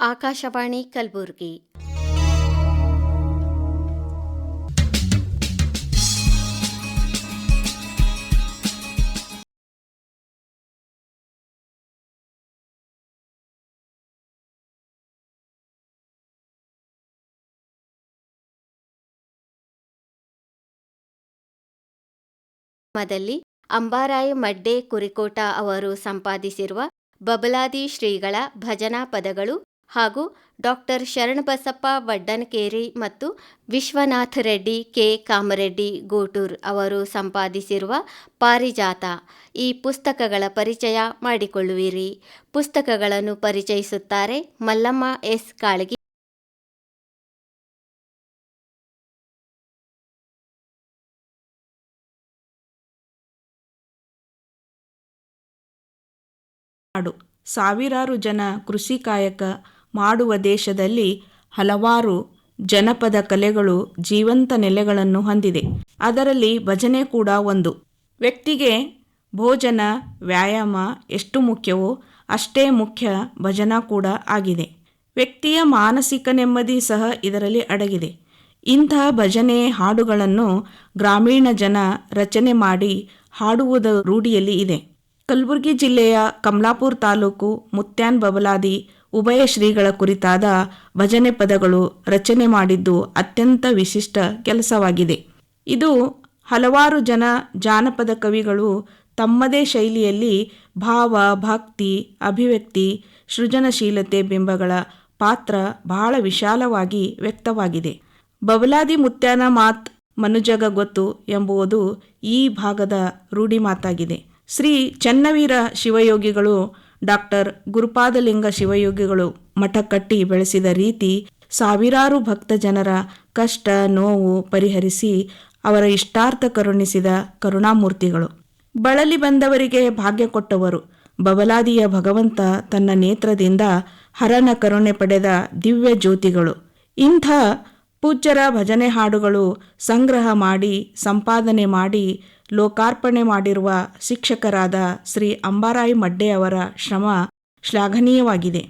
ಆಕಾಶವಾಣಿ ಕಲಬುರಗಿ. ಮದಲ್ಲಿ ಅಂಬಾರಾಯ ಮಡ್ಡೆ ಕುರಿಕೋಟ ಅವರು ಸಂಪಾದಿಸಿರುವ ಬಬಲಾದಿ ಶ್ರೀಗಳ ಭಜನಾ ಪದಗಳು ಹಾಗೂ ಡಾಕ್ಟರ್ ಶರಣಬಸಪ್ಪ ವಡ್ಡನಕೇರಿ ಮತ್ತು ವಿಶ್ವನಾಥ ರೆಡ್ಡಿ ಕೆ. ಕಾಮರೆಡ್ಡಿ ಗೋಟೂರ್ ಅವರು ಸಂಪಾದಿಸಿರುವ ಪಾರಿಜಾತ. ಈ ಪುಸ್ತಕಗಳ ಪರಿಚಯ ಮಾಡಿಕೊಳ್ಳುವಿರಿ. ಪುಸ್ತಕಗಳನ್ನು ಪರಿಚಯಿಸುತ್ತಾರೆ ಮಲ್ಲಮ್ಮ ಎಸ್. ಕಾಳಗಿ. ನಾಡು ಸಾವಿರಾರು ಜನ ಕೃಷಿ ಕಾಯಕ ಮಾಡುವ ದೇಶದಲ್ಲಿ ಹಲವಾರು ಜನಪದ ಕಲೆಗಳು ಜೀವಂತ ನೆಲೆಗಳನ್ನು ಹೊಂದಿದೆ. ಅದರಲ್ಲಿ ಭಜನೆ ಕೂಡ ಒಂದು. ವ್ಯಕ್ತಿಗೆ ಭೋಜನ, ವ್ಯಾಯಾಮ ಎಷ್ಟು ಮುಖ್ಯವೋ ಅಷ್ಟೇ ಮುಖ್ಯ ಭಜನಾ ಕೂಡ ಆಗಿದೆ. ವ್ಯಕ್ತಿಯ ಮಾನಸಿಕ ನೆಮ್ಮದಿ ಸಹ ಇದರಲ್ಲಿ ಅಡಗಿದೆ. ಇಂತಹ ಭಜನೆ ಹಾಡುಗಳನ್ನು ಗ್ರಾಮೀಣ ಜನ ರಚನೆ ಮಾಡಿ ಹಾಡುವುದ ರೂಢಿಯಲ್ಲಿ ಇದೆ. ಕಲಬುರಗಿ ಜಿಲ್ಲೆಯ ಕಮಲಾಪುರ ತಾಲೂಕು ಮುತ್ಯಾನ್ ಬಬಲಾದಿ ಉಭಯ ಶ್ರೀಗಳ ಕುರಿತಾದ ಭಜನೆ ಪದಗಳು ರಚನೆ ಮಾಡಿದ್ದು ಅತ್ಯಂತ ವಿಶಿಷ್ಟ ಕೆಲಸವಾಗಿದೆ. ಇದು ಹಲವಾರು ಜನ ಜಾನಪದ ಕವಿಗಳು ತಮ್ಮದೇ ಶೈಲಿಯಲ್ಲಿ ಭಾವ, ಭಕ್ತಿ, ಅಭಿವ್ಯಕ್ತಿ, ಸೃಜನಶೀಲತೆ ಬಿಂಬಗಳ ಪಾತ್ರ ಬಹಳ ವಿಶಾಲವಾಗಿ ವ್ಯಕ್ತವಾಗಿದೆ. ಬಬಲಾದಿ ಮುತ್ಯಾನ ಮಾತ್ ಮನುಜಗ ಗೊತ್ತು ಎಂಬುವುದು ಈ ಭಾಗದ ರೂಢಿ ಮಾತಾಗಿದೆ. ಶ್ರೀ ಚನ್ನವೀರ ಶಿವಯೋಗಿಗಳು, ಡಾಕ್ಟರ್ ಗುರುಪಾದಲಿಂಗ ಶಿವಯೋಗಿಗಳು ಮಠ ಕಟ್ಟಿ ಬೆಳೆಸಿದ ರೀತಿ ಸಾವಿರಾರು ಭಕ್ತ ಜನರ ಕಷ್ಟ, ನೋವು ಪರಿಹರಿಸಿ ಅವರ ಇಷ್ಟಾರ್ಥ ಕರುಣಿಸಿದ ಕರುಣಾಮೂರ್ತಿಗಳು. ಬಳಲಿ ಬಂದವರಿಗೆ ಭಾಗ್ಯ ಕೊಟ್ಟವರು. ಬಬಲಾದಿಯ ಭಗವಂತ ತನ್ನ ನೇತ್ರದಿಂದ ಹರನ ಕರುಣೆ ಪಡೆದ ದಿವ್ಯ ಜ್ಯೋತಿಗಳು. ಇಂಥ ಪೂಜ್ಯರ ಭಜನೆ ಹಾಡುಗಳು ಸಂಗ್ರಹ ಮಾಡಿ, ಸಂಪಾದನೆ ಮಾಡಿ ಲೋಕಾರ್ಪಣೆ ಮಾಡಿರುವ ಶಿಕ್ಷಕರಾದ ಶ್ರೀ ಅಂಬಾರಾಯಿ ಮಡ್ಡೆ ಅವರ ಶ್ರಮ ಶ್ಲಾಘನೀಯವಾಗಿದೆ.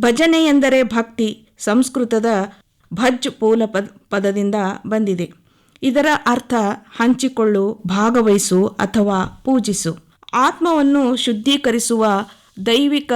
ಭಜನೆ ಎಂದರೆ ಭಕ್ತಿ ಸಂಸ್ಕೃತದ ಭಜ್ ಪೂಲ ಪದ, ಪದದಿಂದ ಬಂದಿದೆ. ಇದರ ಅರ್ಥ ಹಂಚಿಕೊಳ್ಳು, ಭಾಗವಹಿಸು ಅಥವಾ ಪೂಜಿಸು. ಆತ್ಮವನ್ನು ಶುದ್ಧೀಕರಿಸುವ ದೈವಿಕ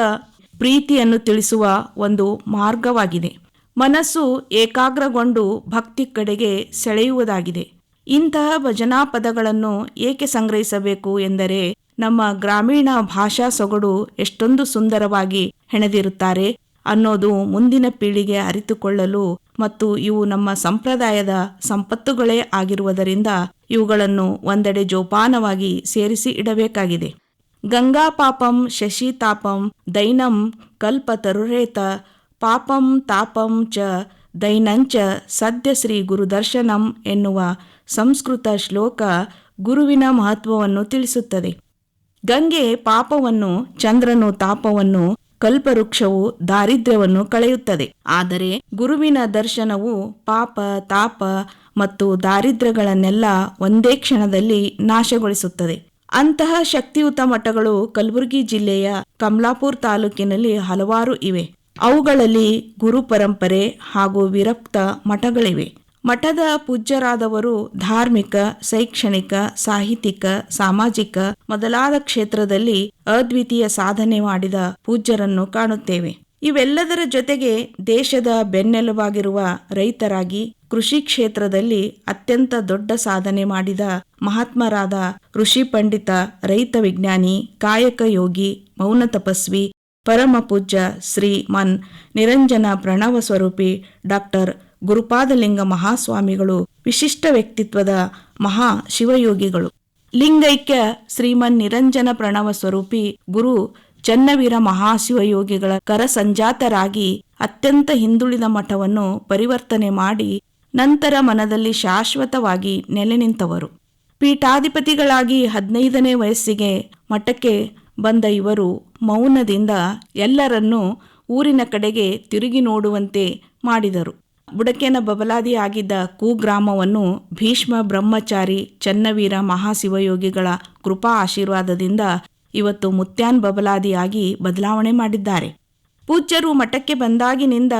ಪ್ರೀತಿಯನ್ನು ತಿಳಿಸುವ ಒಂದು ಮಾರ್ಗವಾಗಿದೆ. ಮನಸ್ಸು ಏಕಾಗ್ರಗೊಂಡು ಭಕ್ತಿ ಕಡೆಗೆ ಸೆಳೆಯುವುದಾಗಿದೆ. ಇಂತಹ ಭಜನಾ ಪದಗಳನ್ನು ಏಕೆ ಸಂಗ್ರಹಿಸಬೇಕು ಎಂದರೆ ನಮ್ಮ ಗ್ರಾಮೀಣ ಭಾಷಾ ಸೊಗಡು ಎಷ್ಟೊಂದು ಸುಂದರವಾಗಿ ಹೆಣೆದಿರುತ್ತಾರೆ ಅನ್ನೋದು ಮುಂದಿನ ಪೀಳಿಗೆ ಅರಿತುಕೊಳ್ಳಲು ಮತ್ತು ಇವು ನಮ್ಮ ಸಂಪ್ರದಾಯದ ಸಂಪತ್ತುಗಳೇ ಆಗಿರುವುದರಿಂದ ಇವುಗಳನ್ನು ಒಂದೆಡೆ ಜೋಪಾನವಾಗಿ ಸೇರಿಸಿ ಇಡಬೇಕಾಗಿದೆ. ಗಂಗಾ ಪಾಪಂ ಶಶಿ ತಾಪಂ ದೈನಂ ಕಲ್ಪ ತರುರೇತ ಪಾಪಂ ತಾಪಂ ಚ ದೈನಂಚ ಸದ್ಯ ಶ್ರೀ ಗುರುದರ್ಶನಂ ಎನ್ನುವ ಸಂಸ್ಕೃತ ಶ್ಲೋಕ ಗುರುವಿನ ಮಹತ್ವವನ್ನು ತಿಳಿಸುತ್ತದೆ. ಗಂಗೆ ಪಾಪವನ್ನು, ಚಂದ್ರನು ತಾಪವನ್ನು, ಕಲ್ಪವೃಕ್ಷವು ದಾರಿದ್ರ್ಯವನ್ನು ಕಳೆಯುತ್ತದೆ. ಆದರೆ ಗುರುವಿನ ದರ್ಶನವು ಪಾಪ, ತಾಪ ಮತ್ತು ದಾರಿದ್ರ್ಯಗಳನ್ನೆಲ್ಲ ಒಂದೇ ಕ್ಷಣದಲ್ಲಿ ನಾಶಗೊಳಿಸುತ್ತದೆ. ಅಂತಹ ಶಕ್ತಿಯುತ ಮಠಗಳು ಕಲಬುರಗಿ ಜಿಲ್ಲೆಯ ಕಮಲಾಪುರ್ ತಾಲೂಕಿನಲ್ಲಿ ಹಲವಾರು ಇವೆ. ಅವುಗಳಲ್ಲಿ ಗುರು ಪರಂಪರೆ ಹಾಗೂ ವಿರಕ್ತ ಮಠಗಳಿವೆ. ಮಠದ ಪೂಜ್ಯರಾದವರು ಧಾರ್ಮಿಕ, ಶೈಕ್ಷಣಿಕ, ಸಾಹಿತ್ಯಿಕ, ಸಾಮಾಜಿಕ ಮೊದಲಾದ ಕ್ಷೇತ್ರದಲ್ಲಿ ಅದ್ವಿತೀಯ ಸಾಧನೆ ಮಾಡಿದ ಪೂಜ್ಯರನ್ನು ಕಾಣುತ್ತೇವೆ. ಇವೆಲ್ಲದರ ಜೊತೆಗೆ ದೇಶದ ಬೆನ್ನೆಲುಬಾಗಿರುವ ರೈತರಾಗಿ ಕೃಷಿ ಕ್ಷೇತ್ರದಲ್ಲಿ ಅತ್ಯಂತ ದೊಡ್ಡ ಸಾಧನೆ ಮಾಡಿದ ಮಹಾತ್ಮರಾದ ಋಷಿ ಪಂಡಿತ, ರೈತ ವಿಜ್ಞಾನಿ, ಕಾಯಕ ಯೋಗಿ, ಮೌನ ತಪಸ್ವಿ, ಪರಮ ಪೂಜ್ಯ ಶ್ರೀ ಮನ್ ನಿರಂಜನ ಪ್ರಣವ ಸ್ವರೂಪಿ ಡಾಕ್ಟರ್ ಗುರುಪಾದಲಿಂಗ ಮಹಾಸ್ವಾಮಿಗಳು, ವಿಶಿಷ್ಟ ವ್ಯಕ್ತಿತ್ವದ ಮಹಾ ಶಿವಯೋಗಿಗಳು. ಲಿಂಗೈಕ್ಯ ಶ್ರೀಮನ್ ನಿರಂಜನ ಪ್ರಣವ ಸ್ವರೂಪಿ ಗುರು ಚನ್ನವೀರ ಮಹಾಶಿವಯೋಗಿಗಳ ಕರಸಂಜಾತರಾಗಿ ಅತ್ಯಂತ ಹಿಂದುಳಿದ ಮಠವನ್ನು ಪರಿವರ್ತನೆ ಮಾಡಿ ನಂತರ ಮನದಲ್ಲಿ ಶಾಶ್ವತವಾಗಿ ನೆಲೆ ನಿಂತವರು. ಪೀಠಾಧಿಪತಿಗಳಾಗಿ ಹದಿನೈದನೇ ವಯಸ್ಸಿಗೆ ಮಠಕ್ಕೆ ಬಂದ ಇವರು ಮೌನದಿಂದ ಎಲ್ಲರನ್ನೂ ಊರಿನ ಕಡೆಗೆ ತಿರುಗಿ ನೋಡುವಂತೆ ಮಾಡಿದರು. ಬುಡಕೇನ ಬಬಲಾದಿ ಆಗಿದ್ದ ಕುಗ್ರಾಮವನ್ನು ಭೀಷ್ಮ ಬ್ರಹ್ಮಚಾರಿ ಚನ್ನವೀರ ಮಹಾಶಿವಯೋಗಿಗಳ ಕೃಪಾ ಆಶೀರ್ವಾದದಿಂದ ಇವತ್ತು ಮುತ್ಯಾನ್ ಬಬಲಾದಿಯಾಗಿ ಬದಲಾವಣೆ ಮಾಡಿದ್ದಾರೆ. ಪೂಜ್ಯರು ಮಠಕ್ಕೆ ಬಂದಾಗಿನಿಂದ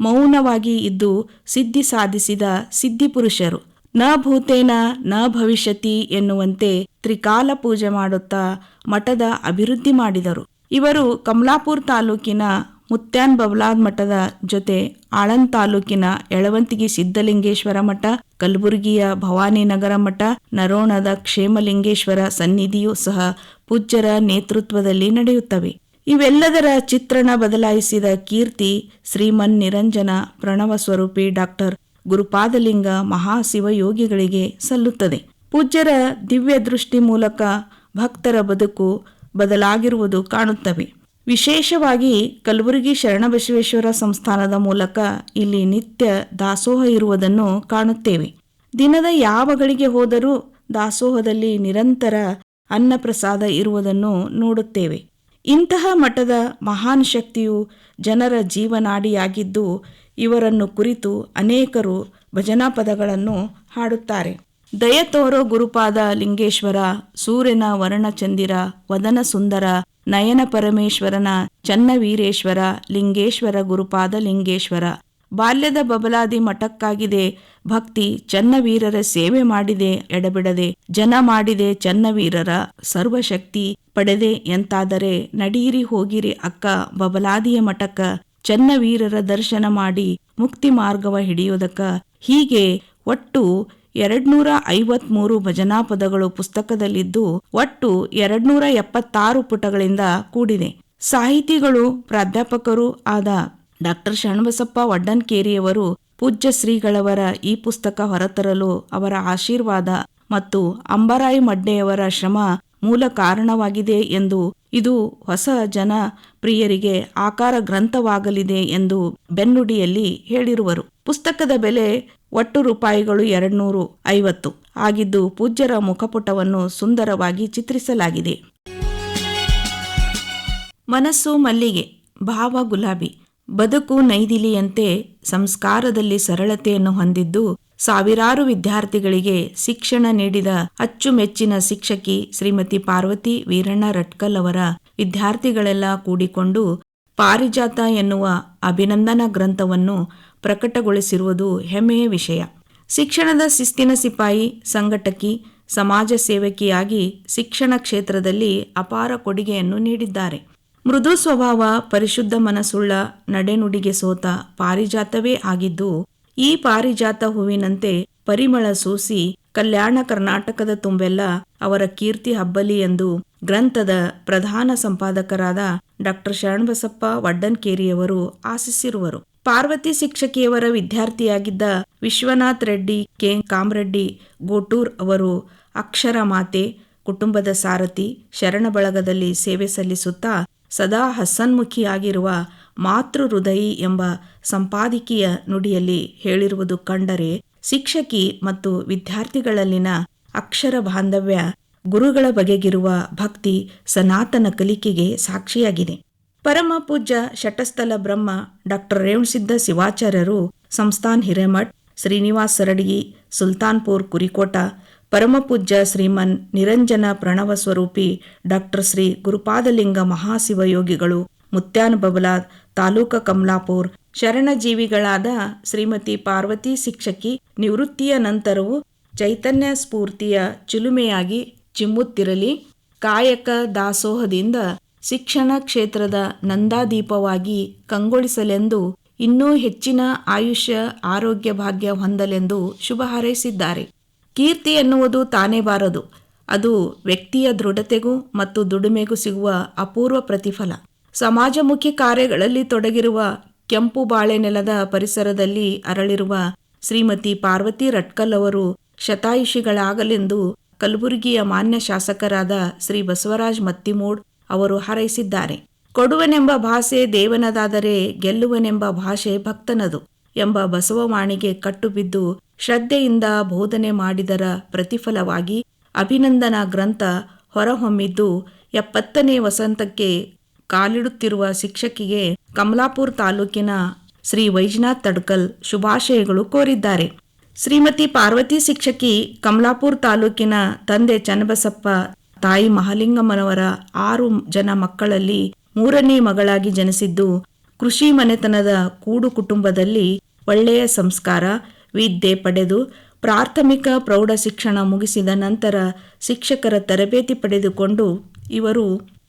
ಮೌನವಾಗಿ ಇದ್ದು ಸಿದ್ಧಿ ಸಾಧಿಸಿದ ಸಿದ್ಧಿಪುರುಷರು ನ ಭೂತೇನ, ನ ಭವಿಷ್ಯತಿ ಎನ್ನುವಂತೆ ತ್ರಿಕಾಲ ಪೂಜೆ ಮಾಡುತ್ತಾ ಮಠದ ಅಭಿವೃದ್ಧಿ ಮಾಡಿದರು. ಇವರು ಕಮಲಾಪುರ ತಾಲೂಕಿನ ಮುತ್ಯಾನ್ ಬಬ್ಲಾದ್ ಮಠದ ಜೊತೆ ಆಳಂದ್ ತಾಲೂಕಿನ ಯಳವಂತಿಗೆ ಸಿದ್ಧಲಿಂಗೇಶ್ವರ ಮಠ, ಕಲಬುರಗಿಯ ಭವಾನಿನಗರ ಮಠ, ನರೋಣದ ಕ್ಷೇಮಲಿಂಗೇಶ್ವರ ಸನ್ನಿಧಿಯೂ ಸಹ ಪೂಜ್ಯರ ನೇತೃತ್ವದಲ್ಲಿ ನಡೆಯುತ್ತವೆ. ಇವೆಲ್ಲದರ ಚಿತ್ರಣ ಬದಲಾಯಿಸಿದ ಕೀರ್ತಿ ಶ್ರೀಮನ್ ನಿರಂಜನ ಪ್ರಣವ ಸ್ವರೂಪಿ ಡಾಕ್ಟರ್ ಗುರುಪಾದಲಿಂಗ ಮಹಾಶಿವಯೋಗಿಗಳಿಗೆ ಸಲ್ಲುತ್ತದೆ. ಪೂಜ್ಯರ ದಿವ್ಯ ದೃಷ್ಟಿ ಮೂಲಕ ಭಕ್ತರ ಬದುಕು ಬದಲಾಗಿರುವುದು ಕಾಣುತ್ತವೆ. ವಿಶೇಷವಾಗಿ ಕಲಬುರಗಿ ಶರಣಬಸವೇಶ್ವರ ಸಂಸ್ಥಾನದ ಮೂಲಕ ಇಲ್ಲಿ ನಿತ್ಯ ದಾಸೋಹ ಇರುವುದನ್ನು ಕಾಣುತ್ತೇವೆ. ದಿನದ ಯಾವ ಗಳಿಗೆ ಹೋದರೂ ದಾಸೋಹದಲ್ಲಿ ನಿರಂತರ ಅನ್ನಪ್ರಸಾದ ಇರುವುದನ್ನು ನೋಡುತ್ತೇವೆ. ಇಂತಹ ಮಠದ ಮಹಾನ್ ಶಕ್ತಿಯು ಜನರ ಜೀವನಾಡಿಯಾಗಿದ್ದು, ಇವರನ್ನು ಕುರಿತು ಅನೇಕರು ಭಜನಾ ಪದಗಳನ್ನು ಹಾಡುತ್ತಾರೆ. ದಯತೋರೋ ಗುರುಪಾದ ಲಿಂಗೇಶ್ವರ, ಸೂರ್ಯನ ವರ್ಣಚಂದಿರ, ವದನ ಸುಂದರ ನಯನ ಪರಮೇಶ್ವರನ ಚನ್ನವೀರೇಶ್ವರ ಲಿಂಗೇಶ್ವರ ಗುರುಪಾದ ಲಿಂಗೇಶ್ವರ. ಬಾಲ್ಯದ ಬಬಲಾದಿ ಮಠಕ್ಕಾಗಿದೆ. ಭಕ್ತಿ ಚನ್ನವೀರರ ಸೇವೆ ಮಾಡಿದೆ, ಎಡಬಿಡದೆ. ಜನ ಮಾಡಿದೆ ಚನ್ನವೀರರ ಸರ್ವಶಕ್ತಿ. ಪಡೆದೆ ಎಂತಾದರೆ ನಡೀರಿ ಹೋಗಿರಿ ಅಕ್ಕ, ಬಬಲಾದಿಯ ಮಠಕ್ಕ. ಚನ್ನವೀರರ ದರ್ಶನ ಮಾಡಿ ಮುಕ್ತಿ ಮಾರ್ಗವ ಹಿಡಿಯೋದಕ್ಕ. ಹೀಗೆ ಒಟ್ಟು ಎರಡ್ನೂರ ಐವತ್ಮೂರು ಭಜನಾ ಪದಗಳು ಪುಸ್ತಕದಲ್ಲಿದ್ದು ಒಟ್ಟು ಎರಡ್ನೂರ ಎಪ್ಪತ್ತಾರು ಪುಟಗಳಿಂದ ಕೂಡಿದೆ. ಸಾಹಿತಿಗಳು, ಪ್ರಾಧ್ಯಾಪಕರು ಆದ ಡಾಕ್ಟರ್ ಶರಣಬಸಪ್ಪ ವಡ್ಡನ್ಕೇರಿಯವರು ಪೂಜ್ಯ ಶ್ರೀಗಳವರ ಈ ಪುಸ್ತಕ ಹೊರತರಲು ಅವರ ಆಶೀರ್ವಾದ ಮತ್ತು ಅಂಬರಾಯಿ ಮಡ್ಡೆಯವರ ಶ್ರಮ ಮೂಲ ಕಾರಣವಾಗಿದೆ ಎಂದು ಇದು ಹೊಸ ಜನ ಪ್ರಿಯರಿಗೆ ಆಕಾರ ಗ್ರಂಥವಾಗಲಿದೆ ಎಂದು ಬೆನ್ನುಡಿಯಲ್ಲಿ ಹೇಳಿರುವರು. ಪುಸ್ತಕದ ಬೆಲೆ ಒಟ್ಟು ರೂಪಾಯಿಗಳು ಎರಡ್ನೂರು ಐವತ್ತು. ಆಗಿದ್ದು ಪೂಜ್ಯರ ಮುಖಪುಟವನ್ನು ಸುಂದರವಾಗಿ ಚಿತ್ರಿಸಲಾಗಿದೆ. ಮನಸ್ಸು ಮಲ್ಲಿಗೆ, ಭಾವ ಗುಲಾಬಿ, ಬದುಕು ನೈದಿಲಿಯಂತೆ ಸಂಸ್ಕಾರದಲ್ಲಿ ಸರಳತೆಯನ್ನು ಹೊಂದಿದ್ದು ಸಾವಿರಾರು ವಿದ್ಯಾರ್ಥಿಗಳಿಗೆ ಶಿಕ್ಷಣ ನೀಡಿದ ಅಚ್ಚುಮೆಚ್ಚಿನ ಶಿಕ್ಷಕಿ ಶ್ರೀಮತಿ ಪಾರ್ವತಿ ವೀರಣ್ಣ ರಟ್ಕಲ್ ಅವರ ವಿದ್ಯಾರ್ಥಿಗಳೆಲ್ಲ ಕೂಡಿಕೊಂಡು ಪಾರಿಜಾತ ಎನ್ನುವ ಅಭಿನಂದನಾ ಗ್ರಂಥವನ್ನು ಪ್ರಕಟಗೊಳಿಸಿರುವುದು ಹೆಮ್ಮೆಯ ವಿಷಯ. ಶಿಕ್ಷಣದ ಶಿಸ್ತಿನ ಸಿಪಾಯಿ, ಸಂಘಟಕಿ, ಸಮಾಜ ಸೇವಕಿಯಾಗಿ ಶಿಕ್ಷಣ ಕ್ಷೇತ್ರದಲ್ಲಿ ಅಪಾರ ಕೊಡುಗೆಯನ್ನು ನೀಡಿದ್ದಾರೆ. ಮೃದು ಸ್ವಭಾವ, ಪರಿಶುದ್ಧ ಮನಸ್ಸುಳ್ಳ, ನಡೆನುಡಿಗೆ ಸೋತ ಪಾರಿಜಾತವೇ ಆಗಿದ್ದು, ಈ ಪಾರಿಜಾತ ಹೂವಿನಂತೆ ಪರಿಮಳ ಸೂಸಿ ಕಲ್ಯಾಣ ಕರ್ನಾಟಕದ ತುಂಬೆಲ್ಲ ಅವರ ಕೀರ್ತಿ ಹಬ್ಬಲಿ ಎಂದು ಗ್ರಂಥದ ಪ್ರಧಾನ ಸಂಪಾದಕರಾದ ಡಾಕ್ಟರ್ ಶರಣಬಸಪ್ಪ ವಡ್ಡನ್ಕೇರಿಯವರು ಆಶಿಸಿರುವರು. ಪಾರ್ವತಿ ಶಿಕ್ಷಕಿಯವರ ವಿದ್ಯಾರ್ಥಿಯಾಗಿದ್ದ ವಿಶ್ವನಾಥ್ ರೆಡ್ಡಿ, ಕೆ. ಕಾಮರೆಡ್ಡಿ, ಗೋಟೂರ್ ಅವರು ಅಕ್ಷರ ಮಾತೆ, ಕುಟುಂಬದ ಸಾರಥಿ, ಶರಣ ಬಳಗದಲ್ಲಿ ಸೇವೆ ಸಲ್ಲಿಸುತ್ತಾ ಸದಾ ಹಸನ್ಮುಖಿಯಾಗಿರುವ ಮಾತೃ ಹೃದಯಿ ಎಂಬ ಸಂಪಾದಕೀಯ ನುಡಿಯಲ್ಲಿ ಹೇಳಿರುವುದು ಕಂಡರೆ ಶಿಕ್ಷಕಿ ಮತ್ತು ವಿದ್ಯಾರ್ಥಿಗಳಲ್ಲಿನ ಅಕ್ಷರ ಬಾಂಧವ್ಯ ಗುರುಗಳ ಬಗೆಗಿರುವ ಭಕ್ತಿ ಸನಾತನ ಕಲಿಕೆಗೆ ಸಾಕ್ಷಿಯಾಗಿದೆ. ಪರಮ ಪೂಜ್ಯ ಶಟಸ್ಥಲ ಬ್ರಹ್ಮ ಡಾಕ್ಟರ್ ರೇವಣಸಿದ್ದ ಶಿವಾಚಾರ್ಯರು ಸಂಸ್ಥಾನ್ ಹಿರೇಮಠ್, ಶ್ರೀನಿವಾಸ್ ಸರಡಗಿ, ಸುಲ್ತಾನ್ಪುರ್ ಕುರಿಕೋಟ, ಪರಮಪೂಜ್ಯ ಶ್ರೀಮನ್ ನಿರಂಜನ ಪ್ರಣವ ಸ್ವರೂಪಿ ಡಾಕ್ಟರ್ ಶ್ರೀ ಗುರುಪಾದಲಿಂಗ ಮಹಾಶಿವಯೋಗಿಗಳು ಮುತ್ಯಾನ್ ಬಬಲಾ ತಾಲೂಕ ಕಮಲಾಪುರ್, ಶರಣಜೀವಿಗಳಾದ ಶ್ರೀಮತಿ ಪಾರ್ವತಿ ಶಿಕ್ಷಕಿ ನಿವೃತ್ತಿಯ ನಂತರವೂ ಚೈತನ್ಯ ಸ್ಫೂರ್ತಿಯ ಚಿಲುಮೆಯಾಗಿ ಚಿಮ್ಮುತ್ತಿರಲಿ. ಕಾಯಕ ದಾಸೋಹದಿಂದ ಶಿಕ್ಷಣ ಕ್ಷೇತ್ರದ ನಂದಾದೀಪವಾಗಿ ಕಂಗೊಳಿಸಲೆಂದು, ಇನ್ನೂ ಹೆಚ್ಚಿನ ಆಯುಷ್ಯ, ಆರೋಗ್ಯ ಭಾಗ್ಯ ಹೊಂದಲೆಂದು ಶುಭ ಹಾರೈಸಿದ್ದಾರೆ. ಕೀರ್ತಿ ಎನ್ನುವುದು ತಾನೇ ಬಾರದು. ಅದು ವ್ಯಕ್ತಿಯ ದೃಢತೆಗೂ ಮತ್ತು ದುಡಿಮೆಗೂ ಸಿಗುವ ಅಪೂರ್ವ ಪ್ರತಿಫಲ. ಸಮಾಜಮುಖಿ ಕಾರ್ಯಗಳಲ್ಲಿ ತೊಡಗಿರುವ ಕೆಂಪು ಬಾಳೆ ನೆಲದ ಪರಿಸರದಲ್ಲಿ ಅರಳಿರುವ ಶ್ರೀಮತಿ ಪಾರ್ವತಿ ರಟ್ಕಲ್ ಅವರು ಶತಾಯುಷಿಗಳಾಗಲೆಂದು ಕಲಬುರಗಿಯ ಮಾನ್ಯ ಶಾಸಕರಾದ ಶ್ರೀ ಬಸವರಾಜ್ ಮತ್ತಿಮೂಡ್ ಅವರು ಹಾರೈಸಿದ್ದಾರೆ. ಕೊಡುವನೆಂಬ ಭಾಷೆ ದೇವನದಾದರೆ ಗೆಲ್ಲುವನೆಂಬ ಭಾಷೆ ಭಕ್ತನದು ಎಂಬ ಬಸವವಾಣಿಗೆ ಕಟ್ಟುಬಿದ್ದು ಶ್ರದ್ಧೆಯಿಂದ ಬೋಧನೆ ಮಾಡಿದರ ಪ್ರತಿಫಲವಾಗಿ ಅಭಿನಂದನಾ ಗ್ರಂಥ ಹೊರಹೊಮ್ಮಿದ್ದು ಎಪ್ಪತ್ತನೇ ವಸಂತಕ್ಕೆ ಕಾಲಿಡುತ್ತಿರುವ ಶಿಕ್ಷಕಿಗೆ ಕಮಲಾಪುರ ತಾಲೂಕಿನ ಶ್ರೀ ವೈಜನಾಥ್ ತಡ್ಕಲ್ ಶುಭಾಶಯಗಳು ಕೋರಿದ್ದಾರೆ. ಶ್ರೀಮತಿ ಪಾರ್ವತಿ ಶಿಕ್ಷಕಿ ಕಮಲಾಪುರ ತಾಲೂಕಿನ ತಂದೆ ಚನ್ನಬಸಪ್ಪ ತಾಯಿ ಮಹಾಲಿಂಗಮ್ಮನವರ ಆರು ಜನ ಮಕ್ಕಳಲ್ಲಿ ಮೂರನೇ ಮಗಳಾಗಿ ಜನಿಸಿದ್ದು ಕೃಷಿ ಮನೆತನದ ಕೂಡು ಕುಟುಂಬದಲ್ಲಿ ಒಳ್ಳೆಯ ಸಂಸ್ಕಾರ, ವಿದ್ಯೆ ಪಡೆದು ಪ್ರಾಥಮಿಕ ಪ್ರೌಢ ಶಿಕ್ಷಣ ಮುಗಿಸಿದ ನಂತರ ಶಿಕ್ಷಕರ ತರಬೇತಿ ಪಡೆದುಕೊಂಡು ಇವರು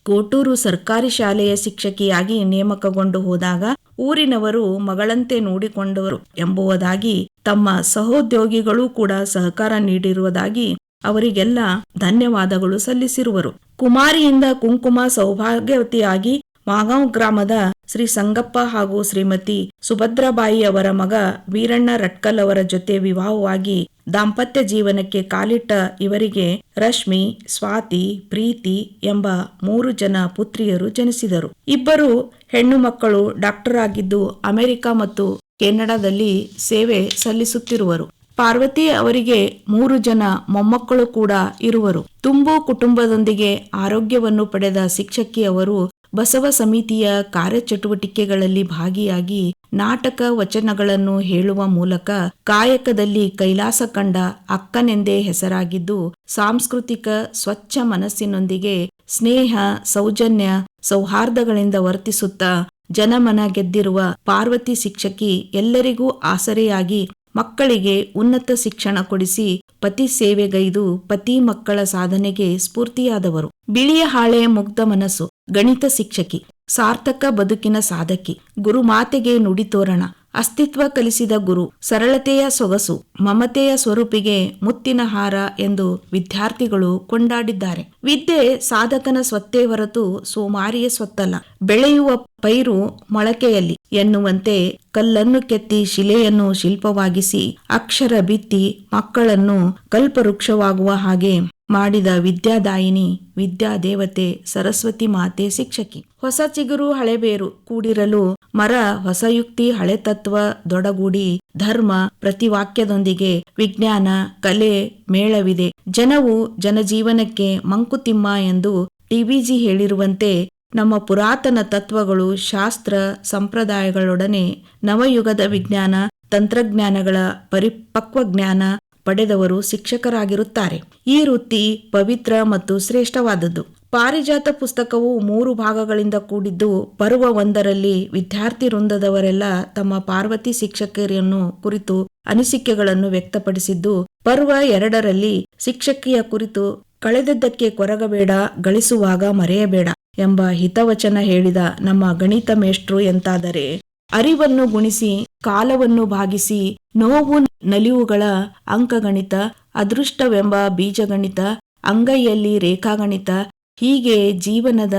ಕೋಟೂರು ಸರ್ಕಾರಿ ಶಾಲೆಯ ಶಿಕ್ಷಕಿಯಾಗಿ ನೇಮಕಗೊಂಡು ಹೋದಾಗ ಊರಿನವರು ಮಗಳಂತೆ ನೋಡಿಕೊಂಡವರು ಎಂಬುವುದಾಗಿ ತಮ್ಮ ಸಹೋದ್ಯೋಗಿಗಳು ಕೂಡ ಸಹಕಾರ ನೀಡಿರುವುದಾಗಿ ಅವರಿಗೆಲ್ಲ ಧನ್ಯವಾದಗಳು ಸಲ್ಲಿಸಿರುವರು. ಕುಮಾರಿಯಿಂದ ಕುಂಕುಮ ಸೌಭಾಗ್ಯವತಿಯಾಗಿ ಮಾಗಾಂವ್ ಗ್ರಾಮದ ಶ್ರೀ ಸಂಗಪ್ಪ ಹಾಗೂ ಶ್ರೀಮತಿ ಸುಭದ್ರಬಾಯಿ ಅವರ ಮಗ ವೀರಣ್ಣ ರಟ್ಕಲ್ ಅವರ ಜೊತೆ ವಿವಾಹವಾಗಿ ದಾಂಪತ್ಯ ಜೀವನಕ್ಕೆ ಕಾಲಿಟ್ಟ ಇವರಿಗೆ ರಶ್ಮಿ, ಸ್ವಾತಿ, ಪ್ರೀತಿ ಎಂಬ ಮೂರು ಜನ ಪುತ್ರಿಯರು ಜನಿಸಿದರು. ಇಬ್ಬರು ಹೆಣ್ಣು ಮಕ್ಕಳು ಡಾಕ್ಟರ್ ಆಗಿದ್ದು ಅಮೆರಿಕ ಮತ್ತು ಕೆನಡಾದಲ್ಲಿ ಸೇವೆ ಸಲ್ಲಿಸುತ್ತಿರುವರು. ಪಾರ್ವತಿ ಅವರಿಗೆ ಮೂರು ಜನ ಮೊಮ್ಮಕ್ಕಳು ಕೂಡ ಇರುವರು. ತುಂಬು ಕುಟುಂಬದೊಂದಿಗೆ ಆರೋಗ್ಯವನ್ನು ಪಡೆದ ಶಿಕ್ಷಕಿ ಅವರು ಬಸವ ಸಮಿತಿಯ ಕಾರ್ಯಚಟುವಟಿಕೆಗಳಲ್ಲಿ ಭಾಗಿಯಾಗಿ ನಾಟಕ ವಚನಗಳನ್ನು ಹೇಳುವ ಮೂಲಕ ಕಾಯಕದಲ್ಲಿ ಕೈಲಾಸ ಕಂಡ ಅಕ್ಕನೆಂದೇ ಹೆಸರಾಗಿದ್ದು, ಸಾಂಸ್ಕೃತಿಕ ಸ್ವಚ್ಛ ಮನಸ್ಸಿನೊಂದಿಗೆ ಸ್ನೇಹ, ಸೌಜನ್ಯ, ಸೌಹಾರ್ದಗಳಿಂದ ವರ್ತಿಸುತ್ತಾ ಜನಮನ ಗೆದ್ದಿರುವ ಪಾರ್ವತಿ ಶಿಕ್ಷಕಿ ಎಲ್ಲರಿಗೂ ಆಸರೆಯಾಗಿ ಮಕ್ಕಳಿಗೆ ಉನ್ನತ ಶಿಕ್ಷಣ ಕೊಡಿಸಿ ಪತಿ ಸೇವೆಗೈದು ಪತಿ ಮಕ್ಕಳ ಸಾಧನೆಗೆ ಸ್ಫೂರ್ತಿಯಾದವರು. ಬಿಳಿಯ ಹಾಳೆ ಮುಗ್ಧ ಮನಸ್ಸು, ಗಣಿತ ಶಿಕ್ಷಕಿ, ಸಾರ್ಥಕ ಬದುಕಿನ ಸಾಧಕಿ, ಗುರುಮಾತೆಗೆ ನುಡಿತೋರಣ ಅಸ್ತಿತ್ವ ಕಲಿಸಿದ ಗುರು, ಸರಳತೆಯ ಸೊಗಸು, ಮಮತೆಯ ಸ್ವರೂಪಿಗೆ ಮುತ್ತಿನ ಹಾರ ಎಂದು ವಿದ್ಯಾರ್ಥಿಗಳು ಕೊಂಡಾಡಿದ್ದಾರೆ. ವಿದ್ಯೆ ಸಾಧಕನ ಸ್ವತ್ತೇ ಹೊರತು ಸೋಮಾರಿಯ ಸ್ವತ್ತಲ್ಲ. ಬೆಳೆಯುವ ಪೈರು ಮೊಳಕೆಯಲ್ಲಿ ಎನ್ನುವಂತೆ ಕಲ್ಲನ್ನು ಕೆತ್ತಿ ಶಿಲೆಯನ್ನು ಶಿಲ್ಪವಾಗಿಸಿ ಅಕ್ಷರ ಬಿತ್ತಿ ಮಕ್ಕಳನ್ನು ಕಲ್ಪವೃಕ್ಷವಾಗುವ ಹಾಗೆ ಮಾಡಿದ ವಿದ್ಯಾದಾಯಿನಿ, ವಿದ್ಯಾದೇವತೆ, ಸರಸ್ವತಿ ಮಾತೆ ಶಿಕ್ಷಕಿ. ಹೊಸ ಚಿಗುರು ಹಳೆಬೇರು ಕೂಡಿರಲು ಮರ ಹೊಸ ಯುಕ್ತಿ ಹಳೆ ತತ್ವ ದೊಡಗೂಡಿ, ಧರ್ಮ, ಪ್ರತಿವಾಕ್ಯದೊಂದಿಗೆ ವಿಜ್ಞಾನ, ಕಲೆ ಮೇಳವಿದೆ. ಜನವು ಜನಜೀವನಕ್ಕೆ ಮಂಕುತಿಮ್ಮ ಎಂದು ಟಿಬಿಜಿ ಹೇಳಿರುವಂತೆ ನಮ್ಮ ಪುರಾತನ ತತ್ವಗಳು ಶಾಸ್ತ್ರ, ಸಂಪ್ರದಾಯಗಳೊಡನೆ ನವಯುಗದ ವಿಜ್ಞಾನ, ತಂತ್ರಜ್ಞಾನಗಳ ಪರಿಪಕ್ವ ಜ್ಞಾನ ಪಡೆದವರು ಶಿಕ್ಷಕರಾಗಿರುತ್ತಾರೆ. ಈ ವೃತ್ತಿ ಪವಿತ್ರ ಮತ್ತು ಶ್ರೇಷ್ಠವಾದದ್ದು. ಪಾರಿಜಾತ ಪುಸ್ತಕವು ಮೂರು ಭಾಗಗಳಿಂದ ಕೂಡಿದ್ದು ಪರ್ವ ಒಂದರಲ್ಲಿ ವಿದ್ಯಾರ್ಥಿ ವೃಂದದವರೆಲ್ಲ ತಮ್ಮ ಪಾರ್ವತಿ ಶಿಕ್ಷಕರನ್ನು ಕುರಿತು ಅನಿಸಿಕೆಗಳನ್ನು ವ್ಯಕ್ತಪಡಿಸಿದ್ದು, ಪರ್ವ ಎರಡರಲ್ಲಿ ಶಿಕ್ಷಕಿಯ ಕುರಿತು ಕಳೆದದ್ದಕ್ಕೆ ಕೊರಗಬೇಡ, ಗಳಿಸುವಾಗ ಮರೆಯಬೇಡ ಎಂಬ ಹಿತವಚನ ಹೇಳಿದ ನಮ್ಮ ಗಣಿತ ಮೇಷ್ಟ್ರು ಎಂತಾದರೆ ಅರಿವನ್ನು ಗುಣಿಸಿ, ಕಾಲವನ್ನು ಭಾಗಿಸಿ, ನೋವು ನಲಿವುಗಳ ಅಂಕಗಣಿತ, ಅದೃಷ್ಟವೆಂಬ ಬೀಜಗಣಿತ, ಅಂಗೈಯಲ್ಲಿ ರೇಖಾಗಣಿತ, ಹೀಗೆ ಜೀವನದ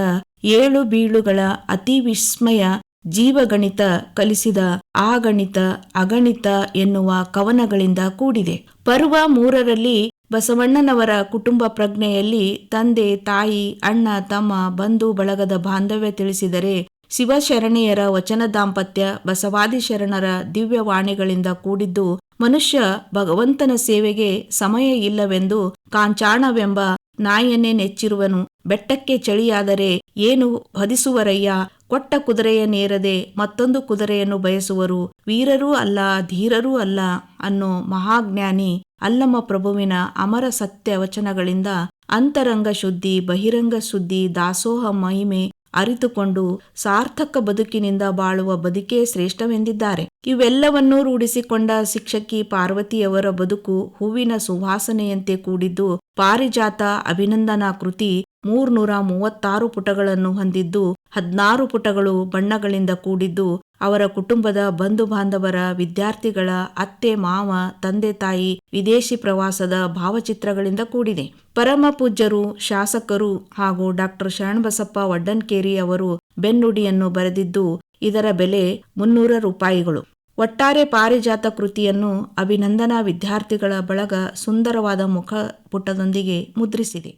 ಏಳು ಬೀಳುಗಳ ಅತಿ ವಿಸ್ಮಯ ಜೀವಗಣಿತ ಕಲಿಸಿದ ಆ ಗಣಿತ ಅಗಣಿತ ಎನ್ನುವ ಕವನಗಳಿಂದ ಕೂಡಿದೆ. ಪರ್ವ ಮೂರರಲ್ಲಿ ಬಸವಣ್ಣನವರ ಕುಟುಂಬ ಪ್ರಜ್ಞೆಯಲ್ಲಿ ತಂದೆ, ತಾಯಿ, ಅಣ್ಣ, ತಮ್ಮ, ಬಂಧು ಬಳಗದ ಬಾಂಧವ್ಯ ತಿಳಿಸಿದರೆ ಶಿವಶರಣೆಯರ ವಚನ ದಾಂಪತ್ಯ, ಬಸವಾದಿ ಶರಣರ ದಿವ್ಯವಾಣಿಗಳಿಂದ ಕೂಡಿದ್ದು ಮನುಷ್ಯ ಭಗವಂತನ ಸೇವೆಗೆ ಸಮಯ ಇಲ್ಲವೆಂದು ಕಾಂಚಾಣವೆಂಬ ನಾಯನ್ನೇ ನೆಚ್ಚಿರುವನು. ಬೆಟ್ಟಕ್ಕೆ ಚಳಿಯಾದರೆ ಏನು ಹೊದಿಸುವರಯ್ಯ? ಕೊಟ್ಟ ಕುದುರೆಯ ನೇರದೆ ಮತ್ತೊಂದು ಕುದುರೆಯನ್ನು ಬಯಸುವರು. ವೀರರೂ ಅಲ್ಲ, ಧೀರರೂ ಅಲ್ಲ ಅನ್ನೋ ಮಹಾಜ್ಞಾನಿ ಅಲ್ಲಮ ಪ್ರಭುವಿನ ಅಮರ ಸತ್ಯ ವಚನಗಳಿಂದ ಅಂತರಂಗ ಶುದ್ಧಿ, ಬಹಿರಂಗ ಶುದ್ಧಿ, ದಾಸೋಹ ಮಹಿಮೆ ಅರಿತುಕೊಂಡು ಸಾರ್ಥಕ ಬದುಕಿನಿಂದ ಬಾಳುವ ಬದುಕೇ ಶ್ರೇಷ್ಠವೆಂದಿದ್ದಾರೆ. ಇವೆಲ್ಲವನ್ನೂ ರೂಢಿಸಿಕೊಂಡ ಶಿಕ್ಷಕಿ ಪಾರ್ವತಿಯವರ ಬದುಕು ಹೂವಿನ ಸುವಾಸನೆಯಂತೆ ಕೂಡಿದ್ದು, ಪಾರಿಜಾತ ಅಭಿನಂದನಾ ಕೃತಿ ಮೂರ್ನೂರ ಮೂವತ್ತಾರು ಪುಟಗಳನ್ನು ಹೊಂದಿದ್ದು ಹದ್ನಾರು ಪುಟಗಳು ಬಣ್ಣಗಳಿಂದ ಕೂಡಿದ್ದು ಅವರ ಕುಟುಂಬದ ಬಂಧು ಬಾಂಧವರ ವಿದ್ಯಾರ್ಥಿಗಳ, ಅತ್ತೆ, ಮಾವ, ತಂದೆ, ತಾಯಿ, ವಿದೇಶಿ ಪ್ರವಾಸದ ಭಾವಚಿತ್ರಗಳಿಂದ ಕೂಡಿದೆ. ಪರಮ ಪೂಜ್ಯರು, ಶಾಸಕರು ಹಾಗೂ ಡಾಕ್ಟರ್ ಶರಣಬಸಪ್ಪ ವಡ್ಡನ್ಕೇರಿ ಅವರು ಬೆನ್ನುಡಿಯನ್ನು ಬರೆದಿದ್ದು, ಇದರ ಬೆಲೆ ಮುನ್ನೂರ ರೂಪಾಯಿಗಳು. ಒಟ್ಟಾರೆ ಪಾರಿಜಾತ ಕೃತಿಯನ್ನು ಅಭಿನಂದನಾ ವಿದ್ಯಾರ್ಥಿಗಳ ಬಳಗ ಸುಂದರವಾದ ಮುಖ ಪುಟದೊಂದಿಗೆ ಮುದ್ರಿಸಿದೆ.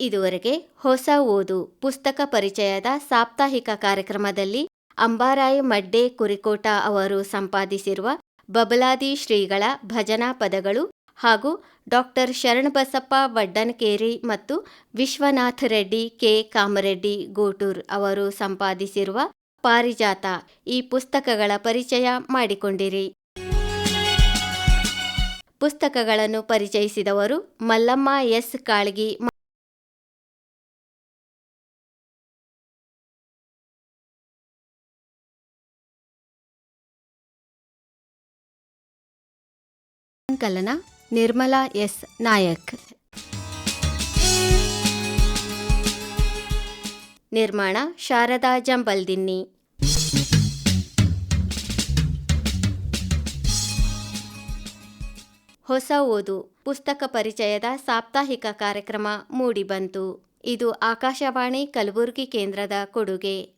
ಇದುವರೆಗೆ ಹೊಸ ಓದು ಪುಸ್ತಕ ಪರಿಚಯದ ಸಾಪ್ತಾಹಿಕ ಕಾರ್ಯಕ್ರಮದಲ್ಲಿ ಅಂಬಾರಾಯ್ ಮಡ್ಡೆ ಕುರಿಕೋಟ ಅವರು ಸಂಪಾದಿಸಿರುವ ಬಬಲಾದಿ ಶ್ರೀಗಳ ಭಜನಾ ಪದಗಳು ಹಾಗೂ ಡಾಕ್ಟರ್ ಶರಣಬಸಪ್ಪ ವಡ್ಡನಕೇರಿ ಮತ್ತು ವಿಶ್ವನಾಥ್ ರೆಡ್ಡಿ ಕೆ. ಕಾಮರೆಡ್ಡಿ ಗೋಟೂರ್ ಅವರು ಸಂಪಾದಿಸಿರುವ ಪಾರಿಜಾತ ಈ ಪುಸ್ತಕಗಳ ಪರಿಚಯ ಮಾಡಿಕೊಂಡಿರಿ. ಪುಸ್ತಕಗಳನ್ನು ಪರಿಚಯಿಸಿದವರು ಮಲ್ಲಮ್ಮ ಎಸ್. ಕಾಳ್ಗಿ ಸಂಕಲನ ನಿರ್ಮಲಾ ಎಸ್ ನಾಯಕ್. ನಿರ್ಮಾಣ ಶಾರದಾ ಜಂಬಲ್ದಿನ್ನಿ. ಹೊಸ ಓದು, ಪುಸ್ತಕ ಪರಿಚಯದ ಸಾಪ್ತಾಹಿಕ ಕಾರ್ಯಕ್ರಮ ಮೂಡಿಬಂತು. ಇದು ಆಕಾಶವಾಣಿ ಕಲಬುರಗಿ ಕೇಂದ್ರದ ಕೊಡುಗೆ.